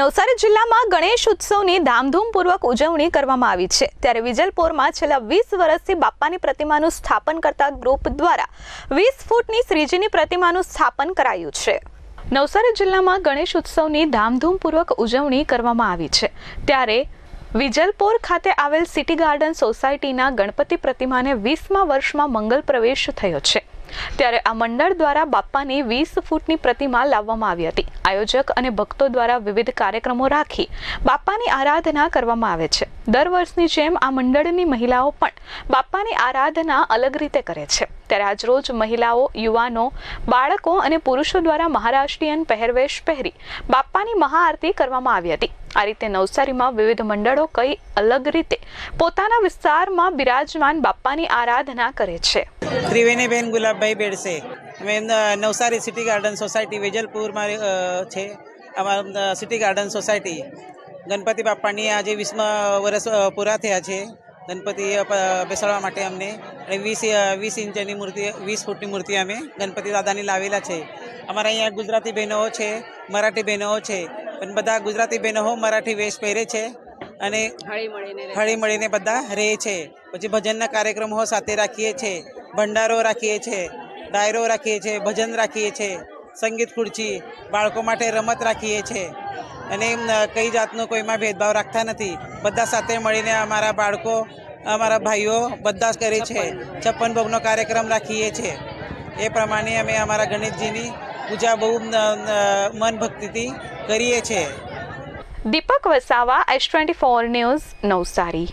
નવસારી જિલ્લામાં ગણેશ ઉત્સવની ધામધૂમપૂર્વક ઉજવણી કરવામાં આવી છે. ત્યારે વિજલપોરમાં છેલ્લા વીસ વર્ષથી બાપ્પાની પ્રતિમાનું સ્થાપન કરતા ગ્રુપ દ્વારા વીસ ફૂટની શ્રીજીની પ્રતિમાનું સ્થાપન કરાયું છે. નવસારી જિલ્લામાં ગણેશ ઉત્સવની ધામધૂમપૂર્વક ઉજવણી કરવામાં આવી છે. ત્યારે વિજલપોર ખાતે આવેલ સિટી ગાર્ડન સોસાયટીના ગણપતિ પ્રતિમાને વીસમા વર્ષમાં મંગલ પ્રવેશ થયો છે. ત્યારે આ મંડળ દ્વારા બાપ્પાની વીસ ફૂટની પ્રતિમા લાવવામાં આવી હતી. આયોજક અને ભક્તો દ્વારા વિવિધ કાર્યક્રમો રાખી બાપ્પાની આરાધના કરવામાં આવે છે. દર વર્ષની જેમ આ મંડળની મહિલાઓ પણ બાપ્પાની આરાધના અલગ રીતે કરે છે. ત્યારે આજરોજ મહિલાઓ, યુવાનો, બાળકો અને પુરુષો દ્વારા મહારાષ્ટ્રીયન પહેરવેશ પહેરી બાપ્પાની મહાઆરતી કરવામાં આવી હતી. આ રીતે નવસારીમાં વિવિધ મંડળો કઈ અલગ રીતે પોતાના વિસ્તારમાં બિરાજમાન બાપ્પાની આરાધના કરે છે. ત્રિવેણીબેન ગુલાબભાઈ બેડસે. અમે નવસારી સિટી ગાર્ડન સોસાયટી વેજલપુરમાં છે. અમારા સિટી ગાર્ડન સોસાયટી. ગણપતિ બાપાની આજે વીસમાં વર્ષ પૂરા થયા છે. ગણપતિ બેસાડવા માટે અમને અને વીસ વીસ ઇંચની મૂર્તિ વીસ ફૂટની મૂર્તિ અમે ગણપતિ દાદાની લાવેલા છે. અમારા અહીંયા ગુજરાતી બહેનો છે મરાઠી બહેનો છે પણ બધા ગુજરાતી બહેનો મરાઠી વેશ પહેરે છે અને હળી મળીને બધા રહે છે. પછી ભજનના કાર્યક્રમો સાથે રાખીએ છીએ ભંડારો રાખીએ છીએ ડાયરો રાખીએ છીએ ભજન રાખીએ છીએ સંગીત ખુરચી બાળકો માટે રમત રાખીએ છીએ અને કઈ જાતનો કોઈમાં ભેદભાવ રાખતા નથી. બધા સાથે મળીને અમારા બાળકો, અમારા ભાઈઓ બધા જ કરે છે. છપ્પન ભોગનો કાર્યક્રમ રાખીએ છીએ એ પ્રમાણે અમે અમારા ગણેશજીની પૂજા બહુ મન ભક્તિથી કરીએ છીએ Deepak Vasava, S twenty four news Navsari.